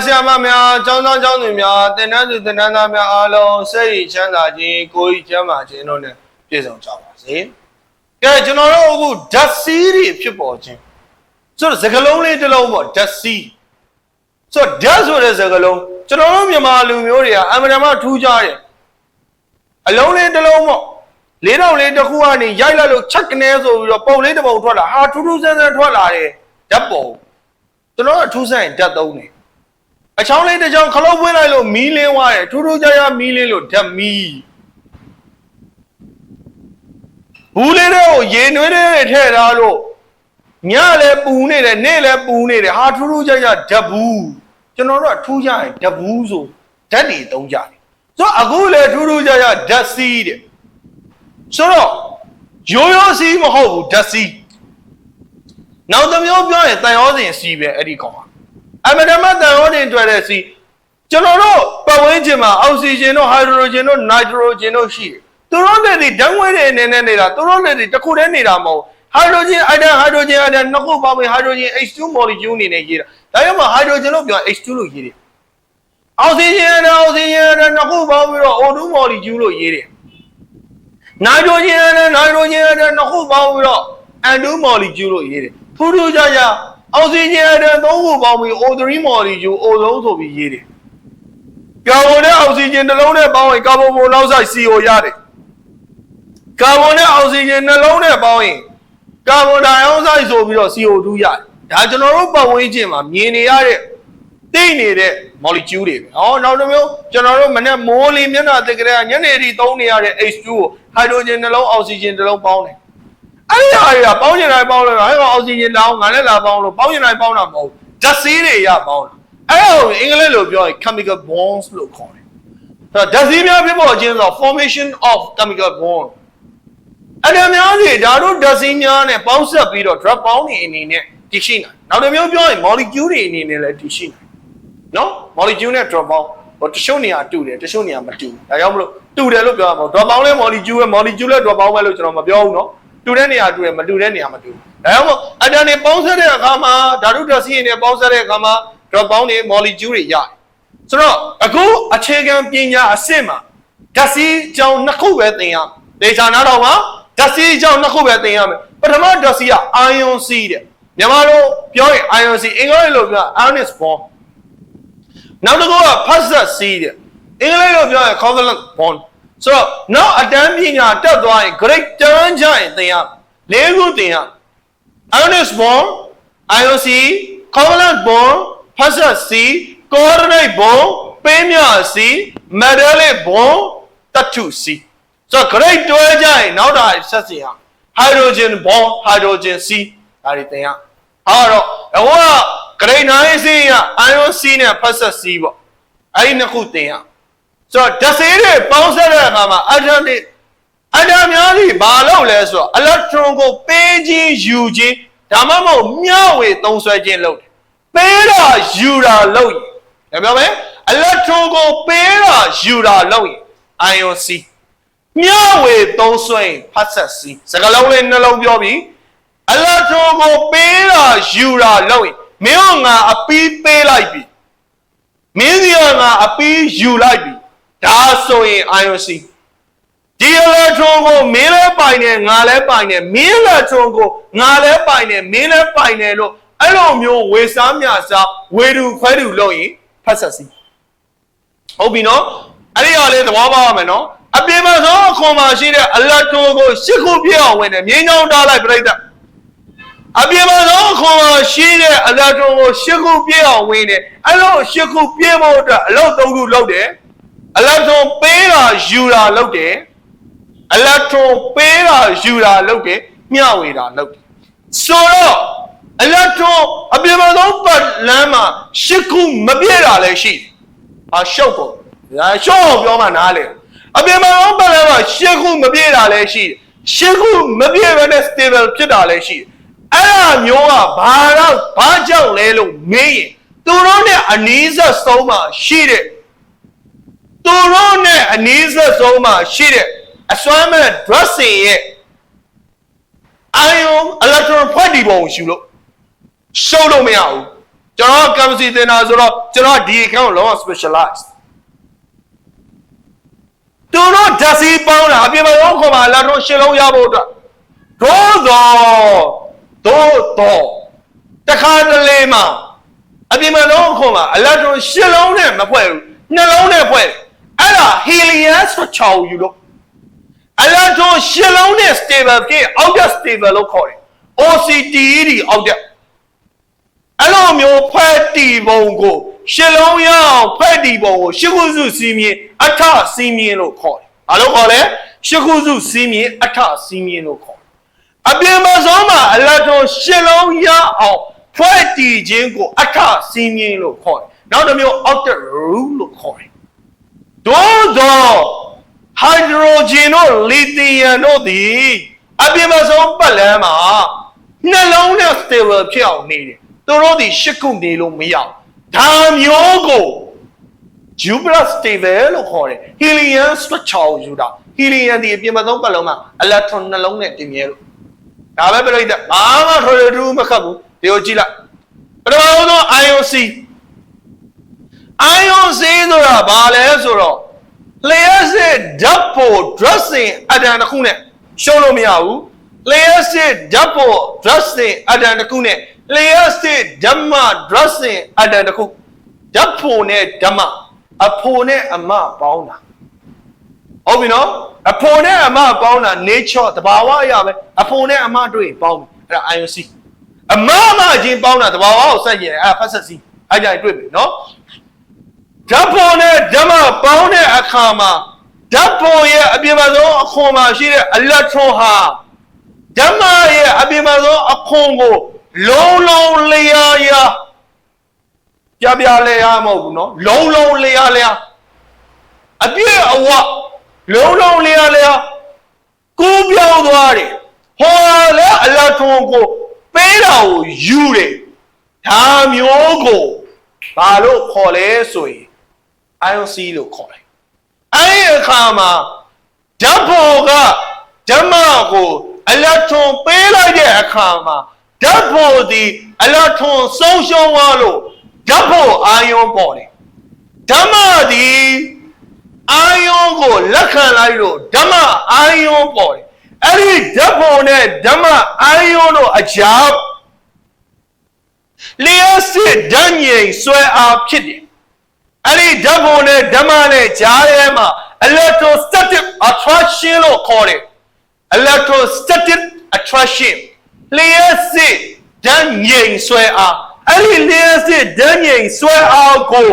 ဆရာမများကျောင်းသားကျောင်းသူများတင်တန်းသူတင်တန်းသားများအားလုံးစိတ်ရည်ချမ်းသာခြင်းကိုယ်ရည်ချမ်းသာခြင်းတို့နဲ့ပြည့်စုံကြပါစေ။ကဲကျွန်တော်တို့အခုဓာတ်စီးတွေဖြစ်ပေါ်ခြင်းဆိုတော့စကလုံးလေးတစ်လုံးပေါ့ဓာတ်စီးဆိုတော့ဓာတ်ဆိုတဲ့စကလုံးကျွန်တော်တို့မြန်မာလူမျိုးတွေကအမှန်တမ်းထူးခြားတယ်။အလုံးလေးတစ်လုံးပေါ့လေးတော့လေးတစ်ခုကနေရိုက်လိုက်လို့ချက်ကနေဆိုပြီးတော့ပုံလေးတစ်ပုံထွက်လာဟာထူးထူးဆန်းဆန်းထွက်လာတယ်ဓာတ်ပုံကျွန်တော်တို့အထူးဆိုင်ဓာတ်သုံးတယ် အချောင်းလေးတစ်ချောင်းခလုတ်ပွင့်လိုက်လို့မီးလင်းသွားတယ်ထူးထူးခြားခြားမီးလင်းလို့ဓာတ်မီးဘူးလေးတွေကိုရေနွေးတွေထည့်ထားလို့ညလည်းပူနေတယ်နေ့လည်းပူနေတယ်ဟာထူးထူးခြားခြားဓာတ်ဘူးကျွန်တော်တို့ကထူးခြားရင်ဓာတ်ဘူးဆိုဓာတ်တွေသုံးကြတယ်ဆိုတော့အခုလည်းထူးထူးခြားခြားဓာတ်စီးတဲ့ဆိုတော့ရိုးရိုးစီးမဟုတ်ဘူးဓာတ်စီးနောက်တစ်မျိုးပြောရင်တန်ရောစင်စီးပဲအဲ့ဒီကောင်က အမတမတန်ဟောတင်တွေ့တဲ့စီကျွန်တော်တို့ပတ်ဝန်းကျင်မှာအောက်ဆီဂျင်တို့ဟိုက်ဒရိုဂျင်တို့နိုက်ထရိုဂျင်တို့ရှိတယ်သူတို့လက်တွေဓာတ်ငွေ့တွေအနေနဲ့နေတာသူတို့လက်တွေတစ်ခုတည်းနေတာမဟုတ်ဟိုက်ဒရိုဂျင်အတန်ဟိုက်ဒရိုဂျင်အတန်နှစ်ခုပေါင်းပြီးဟိုက်ဒရိုဂျင် H2 molecule အနေနဲ့ရေးတာဒါကြောင့်မို့ဟိုက်ဒရိုဂျင်လို့ပြော H2 လို့ရေးတယ်အောက်ဆီဂျင်အတန်အောက်ဆီဂျင်အတန်နှစ်ခုပေါင်းပြီးတော့ O2 molecule လို့ရေးတယ်နိုက်ထရိုဂျင်အတန်နိုက်ထရိုဂျင်အတန်နှစ်ခုပေါင်းပြီးတော့ N2 molecule လို့ရေးတယ်ထူးထူးခြားခြား အောက်ဆီဂျင်အတန်သုံးခုပေါင်းပြီး O3 molecule O3 ဆိုပြီးရေးတယ်ကာဗွန်နဲ့အောက်ဆီဂျင်တစ်လုံးနဲ့ပေါင်းရင်ကာဗွန်မိုနောက်ဆိုင် CO ရတယ်ကာဗွန်နဲ့အောက်ဆီဂျင်နှလုံးနဲ့ပေါင်းရင်ကာဗွန်ဒိုင်အောက်ဆိုက်ဆိုပြီးတော့ CO2 ရတယ်ဒါကျွန်တော်တို့ပတ်ဝန်းကျင်မှာမြင်နေရတဲ့သိနေတဲ့ molecule တွေပဲဟောနောက်တစ်မျိုးကျွန်တော်တို့မနေ့မိုးလင်းမျက်နှာသစ်ကလေးကညနေထိသုံးနေရတဲ့ H2 ကိုဟိုက်ဒရိုဂျင်နှလုံးအောက်ဆီဂျင်တစ်လုံးပေါင်းတယ် အဲ့ဒီဟာတွေကပေါင်းချင်တိုင်းပေါင်းလို့အဲ့ကောင်အောက်ဆီဂျင်လောင်းငါလည်းလာပေါင်းလို့ပေါင်းချင်တိုင်းပေါင်းတာမဟုတ်ဘူးဓာတ်ဆေးတွေရပေါင်းတာအဲ့ဒါကိုအင်္ဂလိပ်လိုပြောရင် chemical bonds လို့ခေါ်တယ်အဲ့တော့ဓာတ်ဆေးများဖြစ်ပေါ်ခြင်းဆို formation of chemical bond အဲ့ဒါများစီဓာတ်တို့ဓာတ်ဆေးများနဲ့ပေါင်းဆက်ပြီးတော့ drug ပေါင်းနေအနေနဲ့တည်ရှိနိုင်နောက်တစ်မျိုးပြောရင် molecule တွေအနေနဲ့လည်းတည်ရှိနိုင်နော် molecule နဲ့ drug ပေါင်းဟိုတချို့နေရာတူတယ်တချို့နေရာမတူဘူးဒါကြောင့်မလို့တူတယ်လို့ပြောရမှာ drug ပေါင်းလဲ molecule ပဲ molecule လဲ drug ပေါင်းပဲလို့ကျွန်တော်မပြောဘူးနော် တူတဲ့နေရာတူတယ်မတူတဲ့နေရာမတူဘူး။ဒါကြောင့်မို့အတန်နေပေါင်းဆက်တဲ့အခါမှာဓာတုဓာတ်ဆီတွေပေါင်းဆက်တဲ့အခါမှာ drop ပေါင်းတွေ molecule တွေရတယ်။ဆိုတော့အခုအခြေခံပညာအစစ်မှာဓာတ်ဆီကြောင်းနှစ်ခုပဲသင်ရမယ်။ဒေတာနာတော့မှာဓာတ်ဆီကြောင်းနှစ်ခုပဲသင်ရမယ်။ပထမဓာတ်ဆီက ion C တဲ့။မြန်မာလိုပြောရင် ion C အင်္ဂလိပ်လိုပြော ionic bond ။နောက်တစ်ခုက fast C တဲ့အင်္ဂလိပ်လိုပြောရင် covalent bond ။ ဆိုတော့နောက်အတန်းပညာတက်သွားရင် grade တန်းကျရင်သင်ရလေးခုသင်ရ ionic bond IOC covalent bond fast C coordinate bond ပေးမြ C metallic bond တတ်ထု C ဆိုတော့ grade တွဲကြရင်နောက်တာဆက်စီဟာ hydrogen bond hydrogen C ဒါတွေသင်ရဟာတော့ဟိုက grade 9 C က ion C နဲ့ fast C ပေါ့အဲ့ဒီနှစ်ခုသင်ရ ဆိုတော့ဓာတ်ဆေးတွေပေါင်းဆက်တဲ့အခါမှာအတ္တတွေအတ္တများကြီးဘာလုပ်လဲဆိုတော့ electron ကိုပေးခြင်းယူခြင်းဒါမှမဟုတ်မျှဝေသုံးစွဲခြင်းလုပ်တယ်ပေးတာယူတာလုပ်ရင်ဒါပြောမယ် electron ကိုပေးတာယူတာလုပ်ရင် ion C မျှဝေသုံးစွဲရင်ဖတ်ဆက် C စကားလုံးလေးနှလုံးပြောပြီး electron ကိုပေးတာယူတာလုပ်ရင်မင်းကငါအပီးပေးလိုက်ပြီမင်းစီကငါအပီးယူလိုက်ပြီ ဒါဆိုရင် IOC ဒီ electron ကိုမင်းလည်းပိုင်တယ်ငါလည်းပိုင်တယ်မင်း electron ကိုငါလည်းပိုင်တယ်မင်းလည်းပိုင်တယ်လို့အဲ့လိုမျိုးဝေစားမြစားဝေတူခွဲတူလုပ်ရင်ဖတ်ဆက်စီဟုတ်ပြီနော်အဲ့ဒီဟာလေးသဘောပေါက်ရမယ်နော်အပြင်မှာဆိုအခွန်မှာရှိတဲ့ electron ကိုရှစ်ခုပြည့်အောင်ဝင်တယ်မြင်းချောင်းတားလိုက်ပြိတ္တအပြင်မှာတော့ခွန်ရှိတဲ့အလာတုံကိုရှစ်ခုပြည့်အောင်ဝင်တယ်အဲ့လိုရှစ်ခုပြည့်ဖို့အတွက်အလုပ်သုံးခုလုပ်တယ် အလာတုံပေးတာယူတာလုပ်တယ်အလာတုံပေးတာယူတာလုပ်တယ်မျှဝေတာလုပ်တယ်ဆိုတော့အလာတုံအပြင်မှာတော့ပတ်လမ်းမှာရှစ်ခုမပြည့်တာလည်းရှိတယ်ဟာရှုပ်ကုန်ဒါရှုပ်အောင်ပြောမှနားလေအပြင်မှာတော့ပတ်လမ်းမှာရှစ်ခုမပြည့်တာလည်းရှိတယ်ရှစ်ခုမပြည့်ဘဲနဲ့ stable ဖြစ်တာလည်းရှိတယ်အဲ့ဒါမျိုးကဘာတော့ဘာကြောင့်လဲလို့မေးရင်သူတို့နဲ့အနီးဆက်ဆုံးမှရှိတဲ့ သူတို့နဲ့အနီးဆက်ဆုံးမှရှိတဲ့အစွမ်းမဲ့ dressing ရဲ့ ion electron ဖွဲ့တည်ပုံကိုရှုလို့ရှုပ်လို့မရဘူးကျကျွန်တော်က chemistry သင်တာဆိုတော့ကျွန်တော်ဒီအခန်းကိုလုံးဝ specialized သူတို့ဓာတ်စီပေါင်းတာအပြင်မှာတော့ခေါ်မှာလာတော့ရှင်းလုံးရဖို့အတွက်ဒို့သောဒို့သောတခါတလေမှာအပြင်မှာတော့ခေါ်မှာအလက်ထရွန်ရှင်းလုံးနဲ့မဖွဲ့ဘူးနှလုံးနဲ့ဖွဲ့တယ် အဲ့ဒါ helium ဆိုချောက်ယူလို့အလက်ထရွန်ရှင်းလုံးနဲ့ stable ဖြစ်အောက်ကျ stable လို့ခေါ်တယ် OCT ဒီအောက်ကျအဲ့လိုမျိုးဖွဲ့တီပုံကိုရှင်းလုံးရအောင်ဖွဲ့တီပုံကိုရှစ်ခုစုစီးမြင်အထစီးမြင်လို့ခေါ်တယ်ဘာလို့ခေါ်လဲရှစ်ခုစုစီးမြင်အထစီးမြင်လို့ခေါ်တယ်အပြင်မှာဆုံးမှာအလက်ထရွန်ရှင်းလုံးရအောင်ဖွဲ့တီခြင်းကိုအထစီးမြင်လို့ခေါ်တယ်နောက်တစ်မျိုး outer rule လို့ခေါ်တယ် သို့သောဟိုက်ဒရိုဂျင်တို့လီသီယမ်တို့သည်အပြင်မဆုံးပတ်လမ်းမှာနှလုံးနဲ့ stable ဖြစ်အောင်နေတယ်သူတို့သည်ရှစ်ခုနေလို့မရဘူးဒါမျိုးကို Jupiter stable လို့ခေါ်တယ် helium structure ကိုယူတာ helium ဒီအပြင်မဆုံးပတ်လုံးမှာ electron နှလုံးနဲ့တင်မြဲလို့ဒါပဲပြလိုက်တဲ့ဘာမှထွေထွေထူးထူးမခတ်ဘူးဒီကိုကြည့်လိုက်ပထမဆုံး IOC အာယုံစေးဆိုတာဘာလဲဆိုတော့လျှက်စစ်ဓာတ်ဖို့ dressing အတန်တစ်ခုနဲ့ရှုံးလို့မရဘူးလျှက်စစ်ဓာတ်ဖို့ dressing အတန်တစ်ခုနဲ့လျှက်စစ်ဓမ္မ dressing အတန်တစ်ခုဓာတ်ဖို့နဲ့ဓမ္မအဖို့နဲ့အမပေါင်းတာဟုတ်ပြီနော်အဖို့နဲ့အမပေါင်းတာ nature တဘာဝအရာပဲအဖို့နဲ့အမတွေ့ရင်ပေါင်းပြီအဲ့ဒါ IOC အမအမချင်းပေါင်းတာတဘာဝကိုစက်ရင်အဲ့ဒါဖတ်ဆက်စီအဲ့ကြရင်တွေ့ပြီနော် ဓာတ်ပေါ်နဲ့ဓမ္မပေါင်းတဲ့အခါမှာဓာတ်ပေါ်ရဲ့အပြင်မှာဆုံးအခွန်မှာရှိတဲ့အီလက်ထရွန်ဟာဓမ္မရဲ့အပြင်မှာဆုံးအခွန်ကိုလုံးလုံးလျားလျားပြပြလျားမဟုတ်ဘူးနော်လုံးလုံးလျားလျားအပြည့်အဝလုံးလုံးလျားလျားကိုးပြောင်းသွားတယ်ဟောလည်းအီလက်ထရွန်ကိုပေးတာကိုယူတယ်ဒါမျိုးကိုဘာလို့ခေါ်လဲဆိုရင် IOC လို့ခေါ်တယ်။အဲဒီအခါမှာဓာတ်ပေါ်ကဓမ္မကိုအလက်ထွန်ပေးလိုက်တဲ့အခါမှာဓာတ်ပေါ်သည်အလက်ထွန်ဆုံးရှုံးသွားလို့ဓာတ်ပေါ်အာယုံပေါ်တယ်။ဓမ္မသည်အာယုံကိုလက်ခံလိုက်လို့ဓမ္မအာယုံပေါ်တယ်။အဲ့ဒီဓာတ်ပေါ်နဲ့ဓမ္မအာယုံတို့အကြောင်းလျှက်စစ်ဓာတ်ငြိမ်ဆွဲအားဖြစ်တယ်။ အဲ့ဒီဓာတ်ပုံနဲ့ဓမ္မနဲ့ကြားထဲမှာ electrostatic attraction လို့ခေါ်တယ်။ electrostatic attraction လျှက်စစ်ဓာတ်ငြိမ်ဆွဲအားအဲ့ဒီလျှက်စစ်ဓာတ်ငြိမ်ဆွဲအားကို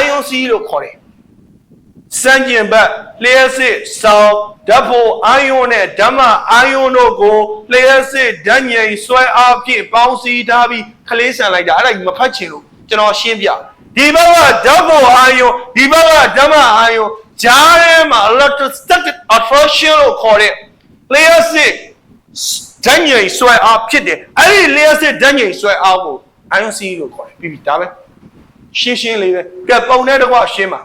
IOC လို့ခေါ်တယ်။စံကျင်ဘက်လျှက်စစ်ဆောင်းဓာတ်ဖို့အာယုန်နဲ့ဓမ္မအာယုန်တို့ကိုလျှက်စစ်ဓာတ်ငြိမ်ဆွဲအားဖြင့်ပေါင်းစည်းထားပြီးခလေးဆန်လိုက်တာအဲ့ဒါကြီးမဖတ်ချင်လို့ကျွန်တော်ရှင်းပြ ဒီဘက်ကဓာတ်ဖို့အာယုန်ဒီဘက်ကဓမ္မအာယုန်ဂျားထဲမှာ electrostatic attraction လို့ခေါ်တဲ့လျှက်စစ်ဓာတ်ငြိမ်ဆွဲအားဖြစ်တယ်အဲ့ဒီလျှက်စစ်ဓာတ်ငြိမ်ဆွဲအားကို IOC လို့ခေါ်တယ်ပြီးပြီဒါပဲရှင်းရှင်းလေးပဲကဲပုံနဲ့တကွရှင်းပါ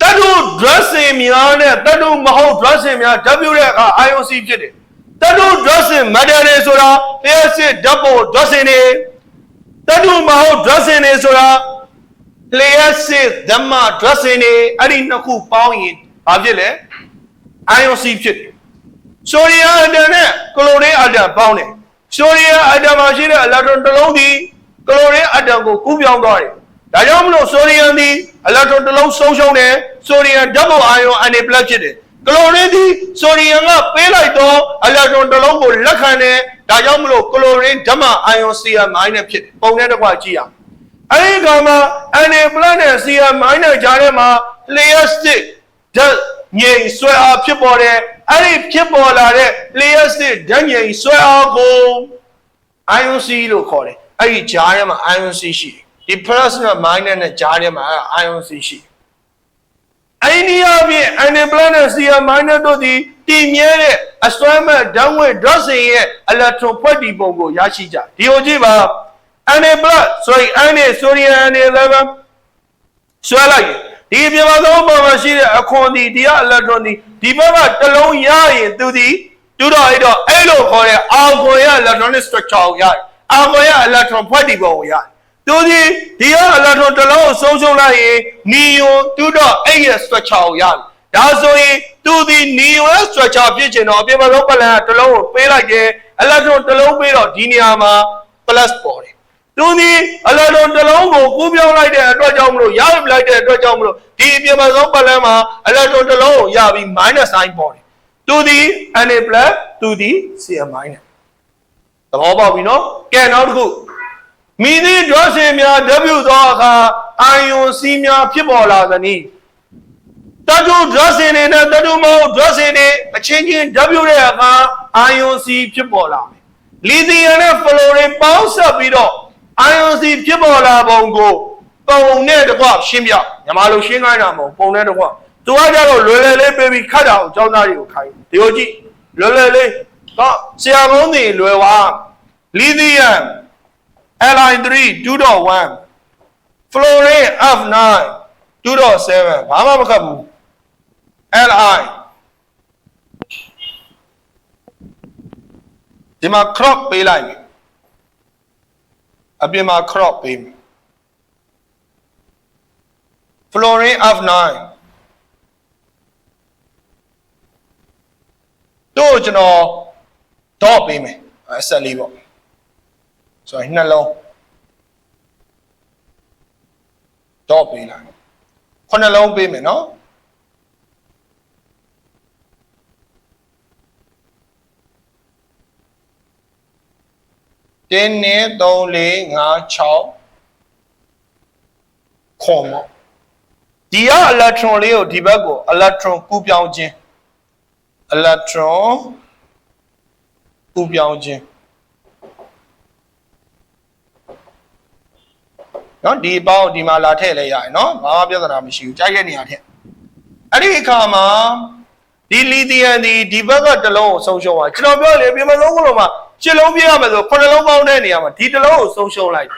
တတ်တို့ dressing များနဲ့တတ်တို့မဟုတ် dressing များ W တဲ့အခါ IOC ဖြစ်တယ်တတ်တို့ dressing matter တွေဆိုတာလျှက်စစ်ဓာတ်ပေါ် dressing တွေ တတ်တို့မဟုတ် dressing တွေဆိုတာလျှက်စစ်ဓမ္မ dressing တွေအဲ့ဒီနှစ်ခုပေါင်းရင်ဘာဖြစ်လဲ IOC ဖြစ်တယ်ဆိုဒီယာအတန်နဲ့ကလိုရင်းအတန်ပေါင်းတယ်ဆိုဒီယာအတန်မှာရှိတဲ့အလက်ထရွန်တစ်လုံးဒီကလိုရင်းအတန်ကိုကူးပြောင်းသွားတယ်ဒါကြောင့်မလို့ဆိုဒီယမ်ဒီအလက်ထရွန်တစ်လုံးဆုံးရှုံးတယ်ဆိုဒီယမ်ဓာတ်ပေါ်အာယုံအနေပလက်ဖြစ်တယ် ကလိုရင်းဒီဆိုဒီယမ်ကပေးလိုက်တော့အလက်ထရွန်တစ်လုံးကိုလက်ခံတယ်ဒါကြောင့်မလို့ကလိုရင်းဓမ္မအာယုံစီယမ်မိုင်းနဲ့ဖြစ်တယ်ပုံနဲ့တစ်ခွကြည့်ရအောင်အဲဒီကမှာအနေပလက်နဲ့စီယမ်မိုင်းနဲ့ကြားထဲမှာလျှက်စစ်ဓာတ်ငြိမ်ဆွဲအားဖြစ်ပေါ်တယ်အဲ့ဒီဖြစ်ပေါ်လာတဲ့လျှက်စစ်ဓာတ်ငြိမ်ဆွဲအားကို IOC လို့ခေါ်တယ်အဲ့ဒီဂျားထဲမှာ IOC ရှိတယ်ဒီ plus နဲ့ minus နဲ့ဂျားထဲမှာ IOC ရှိတယ် အဲ့ဒီအပြင် unemployed နဲ့ CR minus တို့ဒီတည်မြဲတဲ့အစွမ်းမဲ့ downward dressing ရဲ့ electron ဖွဲ့တည်ပုံကိုရရှိကြဒီကိုကြည့်ပါ unemployed sorry ane sodium ane 11 ဆွဲလိုက်ရင်ဒီပြမသောပုံမှာရှိတဲ့အခွန်ဒီဒီက electron ဒီဒီဘက်ကတစ်လုံးရရင်သူဒီတူတော့အဲ့တော့အဲ့လိုခေါ်တဲ့အာခွန်ရဲ့ electronic structure ကိုရတယ်အာဂွန်ရဲ့ electron ဖွဲ့တည်ပုံကိုရတယ် သူဒီဒီက electron တစ်လုံးကိုဆုံးရှုံးလိုက်ရင် neon 2.8ရဲ့ structure ကိုရတယ်ဒါဆိုရင်သူဒီ neon ရဲ့ structure ဖြစ်ချင်တော့အပြင်ဘက်လုံးပလန်ကတစ်လုံးကိုပေးလိုက်တယ် electron တစ်လုံးပေးတော့ဒီနေရာမှာ plus ပေါ်တယ်သူဒီအလတော်တစ်လုံးကိုကူးပြောင်းလိုက်တဲ့အတွက်ကြောင့်မလို့ရရလိုက်တဲ့အတွက်ကြောင့်မလို့ဒီအပြင်မှာဆုံးပတ်လန်းမှာအလတော်တစ်လုံးကိုရပြီး minus sign ပေါ်တယ်သူဒီ na plus သူဒီ cm minus သဘောပေါက်ပြီနော်ကဲနောက်တစ်ခု မိသည့် drug စင်များ w သောအခါ ion c များဖြစ်ပေါ်လာသနည်းတတု drug စင်တွေနဲ့တတုမဟုတ် drug စင်တွေအချင်းချင်း w ရဲ့အခါ ion c ဖြစ်ပေါ်လာမယ်လီသီယမ်နဲ့ဖလိုရင်းပေါင်းစပ်ပြီးတော့ IOC ဖြစ်ပေါ်လာပုံကိုပုံနဲ့တကွရှင်းပြညီမလိုရှင်းခိုင်းတာမဟုတ်ပုံနဲ့တကွသူကကြတော့လွယ်လွယ်လေးပေးပြီးခတ်တာအောင်ចောင်းသားတွေကိုခိုင်းဒီလိုကြည့်လွယ်လွယ်လေးတော့ဆရာကုန်းတွေလွယ်သွားလီသီယမ် Li3 2.1 fluorine F9 2.7ဘာမှမခတ်ဘူး Li ဒီမှာ crop ပေးလိုက်ပြီအပြင်မှာ crop ပေးမယ် fluorine F9 တို့ကျွန်တော် dot ပေးမယ်အဆက်လေးပေါ့ ဆိုရင်နှလုံး dot ပေးလိုက်ခုနှလုံးပေးမယ်နော်တင်းနေ3 4 5 6ခွန်ပေါ့ဒီက electron လေးကိုဒီဘက်ကို electron ကူးပြောင်းခြင်း electron ကူးပြောင်းခြင်း နော်ဒီအပေါင်းဒီမှာလာထည့်လဲရတယ်နော်ဘာမှပြဿနာမရှိဘူးကြိုက်တဲ့နေရာထည့်အဲ့ဒီအခါမှာဒီလီသီယမ်ဒီဒီဘက်ကတစ်လုံးကိုဆုံးရှုံးသွားကျွန်တော်ပြောလေပြင်မလုံးကလုံးမှာရှစ်လုံးပြရမယ်ဆိုခုနှလုံးပေါင်းတဲ့နေရာမှာဒီတစ်လုံးကိုဆုံးရှုံးလိုက်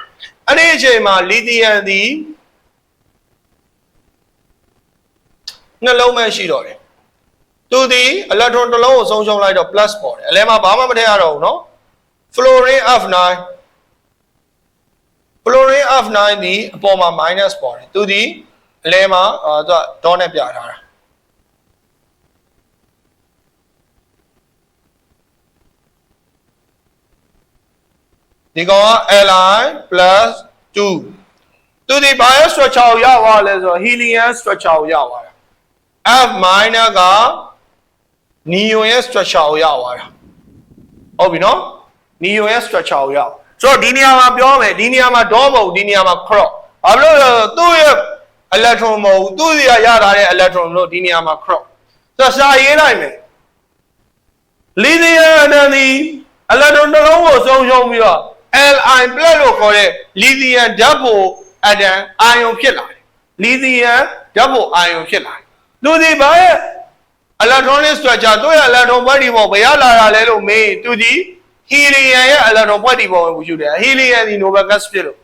အဲ့ဒီအချိန်မှာလီသီယမ်ဒီနှလုံးပဲရှိတော့တယ်သူဒီ electron တစ်လုံးကိုဆုံးရှုံးလိုက်တော့ plus ပေါ်တယ်အလဲမှာဘာမှမထည့်ရတော့ဘူးနော် fluorine f9 fluorine f9 ဒီအပေါ်မှာ minus ပေါ်တယ်သူဒီအလဲမှာအာသူက dot နဲ့ပြထားတာဒီကောင်က li plus 2သူဒီ bio structure ကိုရသွားလဲဆိုတော့ helium structure ကိုရသွားတာ f minor က neon ရဲ့ structure ကိုရသွားတာဟုတ်ပြီနော် neon ရဲ့ structure ကိုရအောင် ဆိုတော့ဒီနေရာမှာပြောမယ်ဒီနေရာမှာ dot မဟုတ်ဒီနေရာမှာ crop ဘာဖြစ်လို့လဲဆိုတော့သူ့ရဲ့ electron မဟုတ်ဘူးသူ့စီကရထားတဲ့ electron လို့ဒီနေရာမှာ crop ဆိုတော့စာရေးလိုက်မယ် lithium atom ဒီ electron တစ်လုံးကိုဆုံးရှုံးပြီးတော့ Li+ လို့ခေါ်တဲ့ lithium ဓာတ်ပုံ atom ion ဖြစ်လာတယ် lithium ဓာတ်ပုံ ion ဖြစ်လာတယ်သူဒီဘာရဲ့ electronic structure သူ့ရဲ့ electron ဘက်ဒီပုံဘယ်ရလာတာလဲလို့မေးသူဒီ helium ရဲ့ electron ဘက်ဒီပုံကိုယူတယ် helium ဒီ noble gas ဖြစ်လို့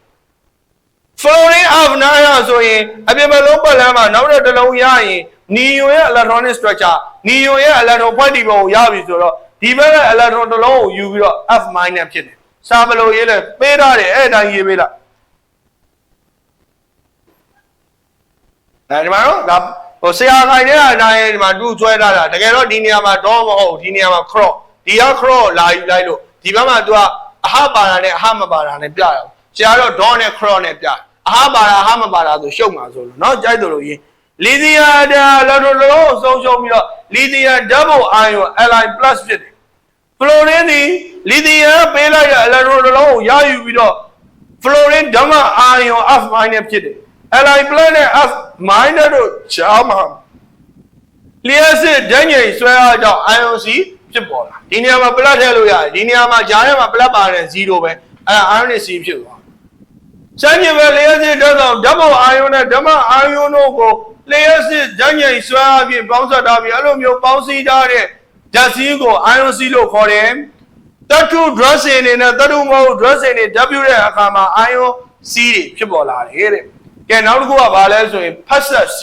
fluorine of 9ရဆိုရင်အပြင်ဘက်လုံးပတ်လမ်းမှာနောက်တစ်တစ်လုံးရရင် neon ရဲ့ electronic structure neon ရဲ့ electron ဘက်ဒီပုံကိုရပြီဆိုတော့ဒီဘက်က electron တစ်လုံးကိုယူပြီးတော့ f minus ဖြစ်တယ်စာမလို့ရေးလဲပေးထားတယ်အဲ့အတိုင်းရေးပေးလိုက်အဲဒီမှာတော့ဒါဟိုဆရာခိုင်တဲ့အတိုင်းဒီမှာတူကျွဲထားတာတကယ်တော့ဒီနေရာမှာတော့မဟုတ်ဒီနေရာမှာ crop ဒီက crop လာယူလိုက်လို့ ဒီဘက်မှာသူကအဟပါရာနဲ့အဟမပါရာနဲ့ပြတယ်ဆရာတော့ဒေါနဲ့ခရော့နဲ့ပြအဟပါရာအဟမပါရာဆိုရှုပ်မှာဆိုလို့နော်ကြိုက်တယ်လို့ရင်လီသီယာဒါလောလောလောဆုံးရှုံးပြီးတော့လီသီယာ double ion li plus ဖြစ်တယ်ဖလိုရင်းဒီလီသီယာပေးလိုက်တဲ့လောလောလောကိုရယူပြီးတော့ဖလိုရင်းဓမ္မ ion f minus ဖြစ်တယ် li plus နဲ့ f minus တို့ချာမှာလျှက်စစ်ဓာတ်ငြိမ်ဆွဲအားကြောင့် ion c ဖြစ်ပေါ်လာဒီနေရာမှာ plus ထည့်လို့ရတယ်ဒီနေရာမှာဂျားထဲမှာ plus ပါတယ်0ပဲအဲ ionic C ဖြစ်သွားစမ်းမြင်ပဲလျှက်စစ်ဓာတ်ဆောင်ဓမ္မအာယွန်နဲ့ဓမ္မအာယွန်တို့ကိုလျှက်စစ်ဓာတ်ငြိမ်ဆွဲအားဖြင့်ပေါင်းစပ်ထားပြီးအဲ့လိုမျိုးပေါင်းစည်းထားတဲ့ဓာတ်စီးကို IOC လို့ခေါ်တယ်တတု dressing နေနဲ့တတုမဟုတ် dressing နေ W တဲ့အခါမှာ ion C တွေဖြစ်ပေါ်လာတယ်တဲ့ကဲနောက်တစ်ခုကဘာလဲဆိုရင်ဖတ်ဆက် C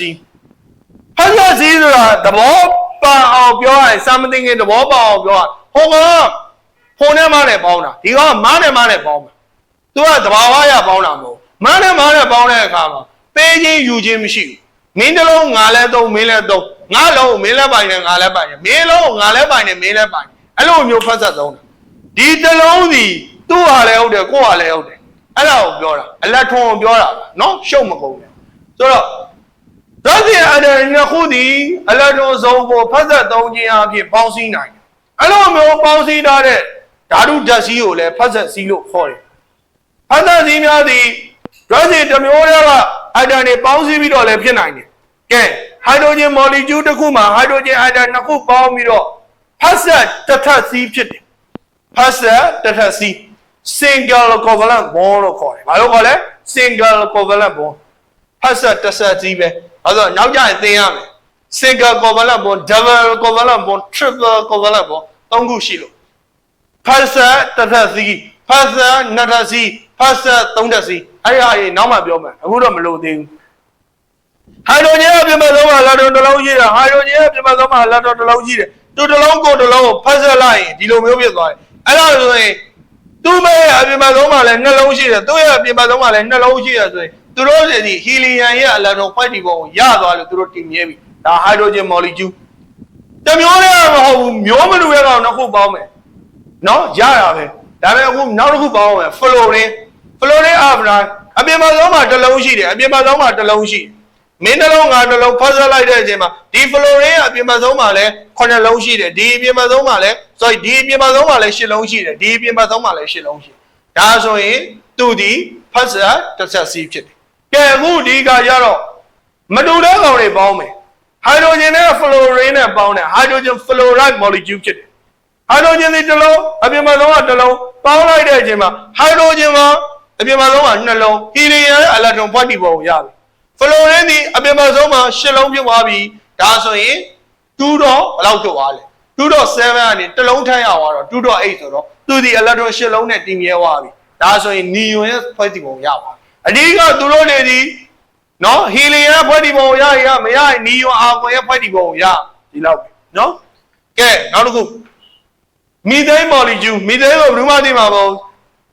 ဖတ်ဆက် C ဆိုတာသဘော ပါအောင်ပြောရရင် something ရဲ့သဘောပါအောင်ပြောရဟိုကဖုန်နဲ့မနဲ့ပေါင်းတာဒီကောင်ကမနဲ့မနဲ့ပေါင်းမှာသူကသဘာဝရပေါင်းတာမဟုတ်မနဲ့မနဲ့ပေါင်းတဲ့အခါမှာပေးချင်းယူချင်းမရှိဘူးမင်းတစ်လုံးငါလဲသုံးမင်းလဲသုံးငါလုံးမင်းလဲပိုင်တယ်ငါလဲပိုင်တယ်မင်းလုံးငါလဲပိုင်တယ်မင်းလဲပိုင်တယ်အဲ့လိုမျိုးဖတ်ဆက်သုံးတာဒီတစ်လုံးစီသူ့ဟာလည်းဟုတ်တယ်ကိုယ့်ဟာလည်းဟုတ်တယ်အဲ့ဒါကိုပြောတာအလက်ထွန်းကိုပြောတာပါနော်ရှုပ်မကုန်ဘူးဆိုတော့ သတ်စီအတဲ့နှစ်ခုသည်အလတ်တော်ဆုံးကိုဖတ်သက်သုံးခြင်းအဖြစ်ပေါင်းစည်းနိုင်တယ်။အဲ့လိုမျိုးပေါင်းစည်းထားတဲ့ဓာတုဓာတ်စည်းကိုလည်းဖတ်သက်စည်းလို့ခေါ်တယ်။ဖတ်သက်စည်းများသည်ဓာတ်စီတစ်မျိုးတည်းကအတန်တွေပေါင်းစည်းပြီးတော့လည်းဖြစ်နိုင်တယ်။ကဲဟိုက်ဒရိုဂျင်မော်လီကျူးတစ်ခုမှာဟိုက်ဒရိုဂျင်အတန်နှစ်ခုပေါင်းပြီးတော့ဖတ်သက်တစ်ထပ်စည်းဖြစ်တယ်။ဖတ်သက်တစ်ထပ်စည်း single covalent bond လို့ခေါ်တယ်။ဘာလို့ခေါ်လဲ single covalent bond ဖတ်ဆက်တစ်ဆက်ကြီးပဲ အဲဆိုနောက်ကြရင်သင်ရမယ် single covalent bond double covalent bond triple covalent bond သုံးခုရှိလို့ဖတ်ဆက်တစ်ဆက်စီဖတ်ဆက်နှစ်ထပ်စီဖတ်ဆက်သုံးထပ်စီအဲ့ဒီဟာကြီးနောက်မှပြောမယ်အခုတော့မလို့သေးဘူးဟိုက်ဒရိုဂျင်အပြင်မှာသုံးမှာလက်တော်တစ်လုံးရှိတယ်ဟိုက်ဒရိုဂျင်အပြင်မှာသုံးမှာလက်တော်တစ်လုံးရှိတယ်သူတစ်လုံးကိုတစ်လုံးကိုဖတ်ဆက်လိုက်ရင်ဒီလိုမျိုးဖြစ်သွားတယ်အဲ့ဒါဆိုရင်သူ့မဲ့အပြင်မှာသုံးမှာလည်းနှလုံးရှိတယ်သူ့ရဲ့အပြင်မှာသုံးမှာလည်းနှလုံးရှိတယ်ဆိုရင် သူတို့တွေဒီဟီလီယမ်ရဲ့အလန်တော်ဖိုက်တီပုံကိုရသွားလို့သူတို့တင်မြဲပြီဒါဟိုက်ဒရိုဂျင်မော်လီကျူးတစ်မျိုးတည်းမဟုတ်ဘူးမျိုးမတူတဲ့ကောင်နှစ်ခုပေါင်းမယ်နော်ရတာပဲဒါပေမဲ့အခုနောက်တစ်ခုပေါင်းမယ်ဖလိုရင်းဖလိုရင်းအာဗရာအပြင်မှာသုံးမှာတစ်လုံးရှိတယ်အပြင်မှာသုံးမှာတစ်လုံးရှိတယ်မင်းနှလုံးငါနှလုံးဖတ်ဆက်လိုက်တဲ့အချိန်မှာဒီဖလိုရင်းအပြင်မှာသုံးမှာလည်းခုနှစ်လုံးရှိတယ်ဒီအပြင်မှာသုံးမှာလည်း sorry ဒီအပြင်မှာသုံးမှာလည်းရှစ်လုံးရှိတယ်ဒီအပြင်မှာသုံးမှာလည်းရှစ်လုံးရှိတယ်ဒါဆိုရင်သူဒီဖတ်ဆက်တစ်ဆက်စီးဖြစ်တယ် ကဲအခုဒီကကြတော့မတူတဲ့ကောင်တွေပေါင်းမယ်ဟိုက်ဒရိုဂျင်နဲ့ဖလိုရင်းနဲ့ပေါင်းတယ်ဟိုက်ဒရိုဂျင်ဖလိုရိုက်မော်လီကျူးဖြစ်တယ်ဟိုက်ဒရိုဂျင်ဒီတစ်လုံးအပြင်မှာသုံးမှာတစ်လုံးပေါင်းလိုက်တဲ့အချိန်မှာဟိုက်ဒရိုဂျင်ကအပြင်မှာသုံးမှာနှလုံးဟီလီယမ်အလက်ထရွန်ဖွက်တီပုံကိုရပြီဖလိုရင်းဒီအပြင်မှာဆုံးမှာရှစ်လုံးဖြစ်သွားပြီဒါဆိုရင်2တော့ဘယ်လောက်ဖြစ်သွားလဲ2တော့7ကနေတစ်လုံးထမ်းရသွားတော့2တော့8ဆိုတော့သူဒီအလက်ထရွန်ရှစ်လုံးနဲ့တင်မြဲသွားပြီဒါဆိုရင်နီယွန်ရဲ့ဖွဲ့တီပုံရပါ အဓိကသူတို့တွေဒီနော်ဟီလီယမ်ဖွဲ့တီပုံကိုရရမရရင်နီယွန်အာကွန်ရဲ့ဖွဲ့တီပုံကိုရဒီလောက်ပဲနော်ကဲနောက်တစ်ခုမီသိန်းမော်လီကျူးမီသိန်းကိုဘယ်သူမှသိမှာမဟုတ်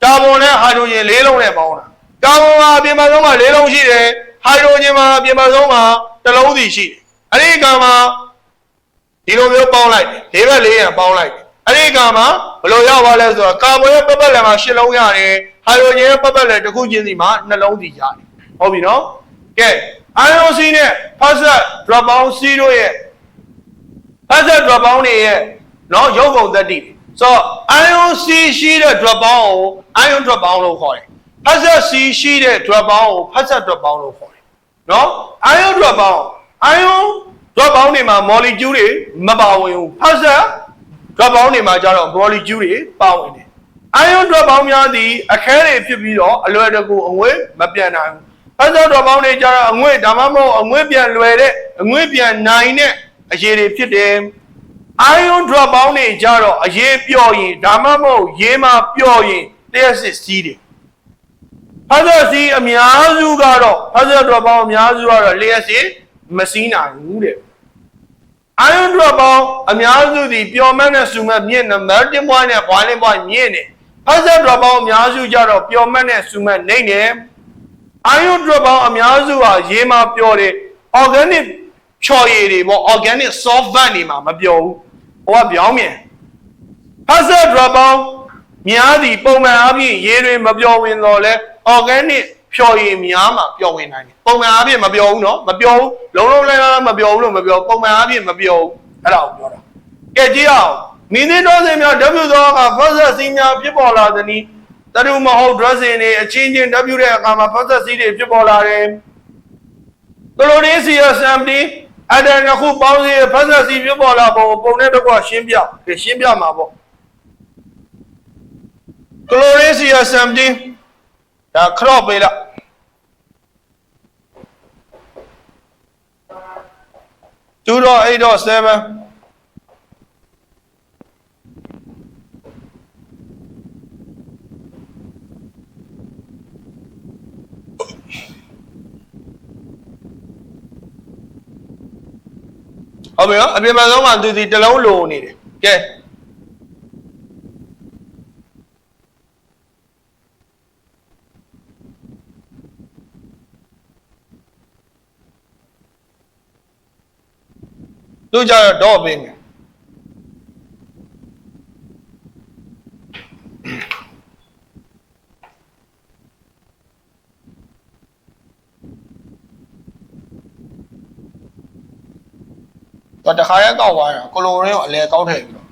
ကာဗွန်နဲ့ဟိုက်ဒရိုဂျင်လေးလုံးနဲ့ပေါင်းတာကာဗွန်ကအပြင်မှာဆုံးမှာလေးလုံးရှိတယ်ဟိုက်ဒရိုဂျင်မှာအပြင်မှာဆုံးမှာတစ်လုံးစီရှိတယ်အဲ့ဒီကမှာဒီလိုမျိုးပေါင်းလိုက်တယ်လေးဘက်လေးရံပေါင်းလိုက်တယ်အဲ့ဒီကမှာဘယ်လိုရောက်သွားလဲဆိုတော့ကာဗွန်ရဲ့ပတ်ပတ်လည်မှာရှစ်လုံးရတယ် ဟိုက်ဒရိုဂျင်ရဲ့ပတ်ပတ်လည်တစ်ခုချင်းစီမှာနှလုံးစီရတယ်ဟုတ်ပြီနော်ကဲ IOC နဲ့ Fast Drop Down C တို့ရဲ့ Fast Drop Down တွေရဲ့နော်ရုပ်ပုံသက်တည်ဆိုတော့ ion C ရှိတဲ့ drop down ကို ion drop down လို့ခေါ်တယ်။ Fast C ရှိတဲ့ drop down ကို Fast drop down လို့ခေါ်တယ်။နော် ion drop down ion drop down တွေမှာ molecule တွေမပါဝင်ဘူး။ Fast drop down တွေမှာကျတော့ molecule တွေပါဝင်တယ်။ ion drop down များသည်အခဲတွေဖြစ်ပြီးတော့အလွယ်တကူအငွေ့မပြန်နိုင်ဘူး။ Fast drop down တွေကျတော့အငွေ့ဒါမှမဟုတ်အငွေ့ပြန်လွယ်တဲ့အငွေ့ပြန်နိုင်တဲ့အရေးတွေဖြစ်တယ်။ ion drop ပေါင်းနေကြတော့အရေးပြော့ရင်ဒါမှမဟုတ်ရေးမပြော့ရင်လျှက်စစ်စီးတယ်ဖာဇာစီအများစုကတော့ဖာဇာ drop ပေါင်းအများစုကတော့လျှက်စစ်မစီးနိုင်ဘူးတဲ့ ion drop ပေါင်းအများစုဒီပျော်မတ်နဲ့စူမတ်မြင့်နေ melting point နဲ့ boiling point မြင့်နေ ဖာဇာ drop ပေါင်းအများစုကြတော့ပျော်မတ်နဲ့စူမတ်နေနေ ion drop ပေါင်းအများစုဟာရေးမပြော့တယ် organic ချော်ရည်တွေပေါ့ organic solvent တွေမှာမပြောဘူးဟိုကပြောင်းမြန် hazard drop ပေါင်းများသည်ပုံမှန်အားဖြင့်ရေတွေမပြောဝင်တော့လဲ organic ဖြော်ရည်များမှာပျော်ဝင်နိုင်တယ်ပုံမှန်အားဖြင့်မပြောဘူးเนาะမပြောဘူးလုံးလုံးလဲလဲမပြောဘူးလို့မပြောပုံမှန်အားဖြင့်မပြောဘူးအဲ့ဒါကိုပြောတာကဲကြည့်အောင် မိနစ်တော်စင်များ W သောအခါ first စီးများဖြစ်ပေါ်လာသည်နီတရူမဟုတ် dressing တွေအချင်းချင်း W တဲ့အခါမှာ first စီးတွေဖြစ်ပေါ်လာတယ်ကလိုရင်းစီယဆမ်တီအဲ့ဒါနှစ်ခုပေါင်းစီဖက်ဆက်စီပြပေါ်လာပုံပုံနဲ့တကွရှင်းပြကဲရှင်းပြမှာပေါ့ကလိုရင်းစီယဆမ်တီဒါခရော့ပေးလိုက်2 ဟုတ်ပြီနော်အပြင်ဘက်ဆုံးမှာသူစီတလုံးလိုနေတယ်ကဲသူကြတော့တော့ပင်တယ် တော့တခါရဲကောက်သွားတာကလိုရင်းကိုအလဲကောက်ထည့်ပြီးတော့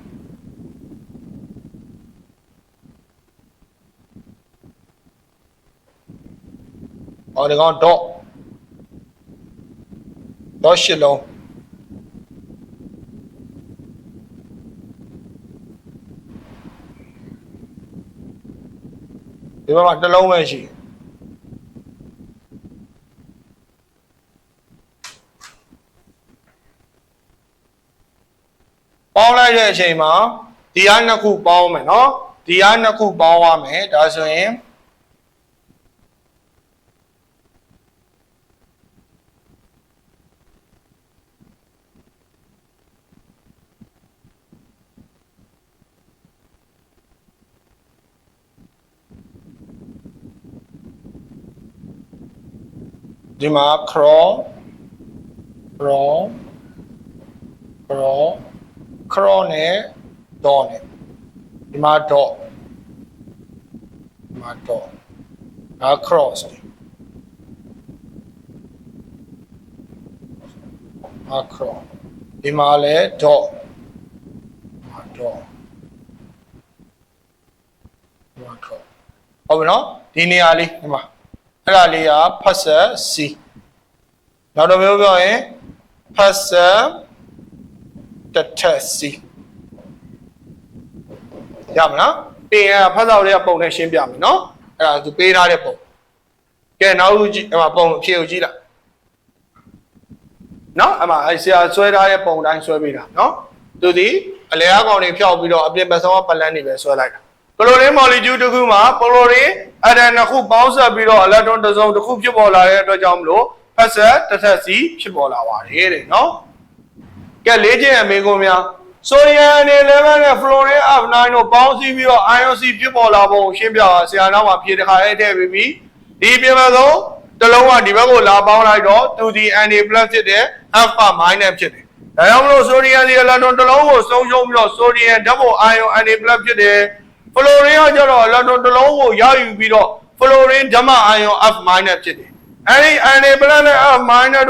ဟောဒီကောင်တော့တော့ရှစ်လုံးဒီဘက်မှာတစ်လုံးပဲရှိတယ်ပေါင်းလိုက် တဲ့အချိန်မှာဒီအားနှစ်ခုပေါင်းမယ်နော်ဒီအားနှစ်ခုပေါင်းရမယ်ဒါဆိုရင်ဒီမှာ crawl crawl crawl crawl နဲ့ dot နဲ့ဒီမှာ dot ဒီမှာ dot ဒါ cross အာ cross ဒီမှာလည်း dot ဒီမှာ dot ဒီမှာ dot ဟုတ်ပြီနော်ဒီနေရာလေးဒီမှာအဲ့ဒါလေးကဖတ်ဆက် C နောက်တော့ပြောပြောရင်ဖတ်ဆက် တစ်ထက် C ရမလားပြင်ရဖတ်စာတွေကပုံနဲ့ရှင်းပြမယ်နော်အဲ့ဒါသူပေးထားတဲ့ပုံကဲနောက်ဦးကြည့်အမပုံဖြည့်ဦးကြည့်လိုက်နော်အမအဲ့ဆရာဆွဲထားတဲ့ပုံတိုင်းဆွဲပေးတာနော်သူဒီအလဲအကောင်တွေဖျောက်ပြီးတော့အပြင်ပစောပလန်းတွေပဲဆွဲလိုက်တာကလိုရင်းမော်လီကျူးတစ်ခုမှာပလိုရင်းအတန်တစ်ခုပေါင်းဆက်ပြီးတော့အလက်ထရွန်တစ်စုံတစ်ခုဖြစ်ပေါ်လာတဲ့အတွက်ကြောင့်မလို့ဖက်ဆက်တစ်ထက်စီဖြစ်ပေါ်လာပါတယ်တဲ့နော် ကဲလေးချင်းအမေကုန်များဆိုရန်နေ11နဲ့ fluorine F9 တို့ပေါင်းစည်းပြီးတော့ IOC ဖြစ်ပေါ်လာပုံရှင်းပြပါဆရာနောက်မှာဖြေတခါလေးထည့်ပြီးပြီဒီပြင်မှာဆုံးတစ်လုံးကဒီဘက်ကိုလာပေါင်းလိုက်တော့သူဒီ Na+ ဖြစ်တယ် F က minus ဖြစ်တယ်ဒါကြောင့်မလို့ sodium ဒီ electron တစ်လုံးကိုဆုံးရှုံးပြီးတော့ sodium double ion Na+ ဖြစ်တယ် fluorine ကကျတော့ electron တစ်လုံးကိုရယူပြီးတော့ fluorine ဓမ္မ ion F- ဖြစ်တယ် အဲ့ဒီ Na+ နဲ့ F-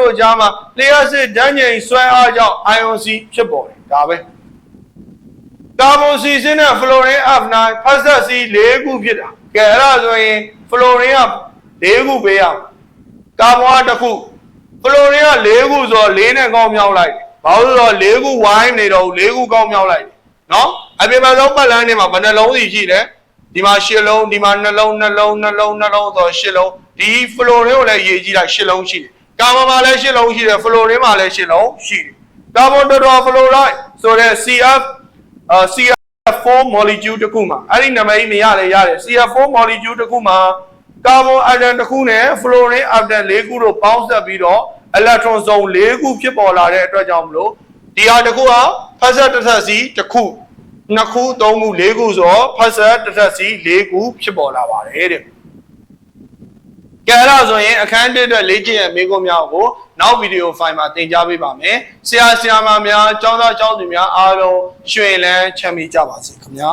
တို့ကြားမှာလျှပ်စစ်ဓာတ်ငြိမ်ဆွဲအားကြောင့် ion C ဖြစ်ပေါ်တယ်ဒါပဲကာဗွန်စီစင်းနဲ့ဖလိုရင်း F9 ဖတ်ဆက်စီ၄ခုဖြစ်တာကဲအဲ့ဒါဆိုရင်ဖလိုရင်းက၄ခုပေးရအောင်ကာဗွန်ကတစ်ခုဖလိုရင်းက၄ခုဆိုတော့၄နဲ့ကောင်းမြောက်လိုက်ဘာလို့လဲဆိုတော့၄ခုဝိုင်းနေတော့၄ခုကောင်းမြောက်လိုက်နော်အပြင်မှာဆုံးပတ်လန်းနေမှာဘယ်နှလုံးစီရှိလဲဒီမှာ၈လုံးဒီမှာနှလုံးနှလုံးနှလုံးနှလုံးဆို၈လုံး ဒီဖလိုရင်းကိုလည်းရေးကြည့်လိုက်၈လုံးရှိတယ်ကာဗွန်မှာလည်း၈လုံးရှိတယ်ဖလိုရင်းမှာလည်း၈လုံးရှိတယ်ကာဗွန်တော်တော်ဖလိုလိုက်ဆိုတဲ့ CF အာ CF4 molecule တစ်ခုမှာအဲ့ဒီနာမည်ကြီးမရလဲရတယ် CF4 molecule တစ်ခုမှာကာဗွန်အက်တမ်တစ်ခုနဲ့ fluorine အက်တမ်၄ခုတို့ပေါင်းစပ်ပြီးတော့ electron စုံ၄ခုဖြစ်ပေါ်လာတဲ့အတွက်ကြောင့်မလို့ဒီဟာတစ်ခုဟာဖက်ဆက်တစ်ထပ်စီတစ်ခုနှစ်ခုသုံးခု၄ခုဆိုတော့ဖက်ဆက်တစ်ထပ်စီ၄ခုဖြစ်ပေါ်လာပါတယ်တဲ့ ကဲအဲ့ဒါဆိုရင်အခန်းတစ်အတွက်လေ့ကျင့်ရမိကုန်းများကိုနောက်ဗီဒီယိုဖိုင်မှာသင်ကြားပေးပါမယ်ဆရာဆရာမများကျောင်းသားကျောင်းသူများအားလုံးရွှင်လန်းချမ်းမြေ့ကြပါစေခင်ဗျာ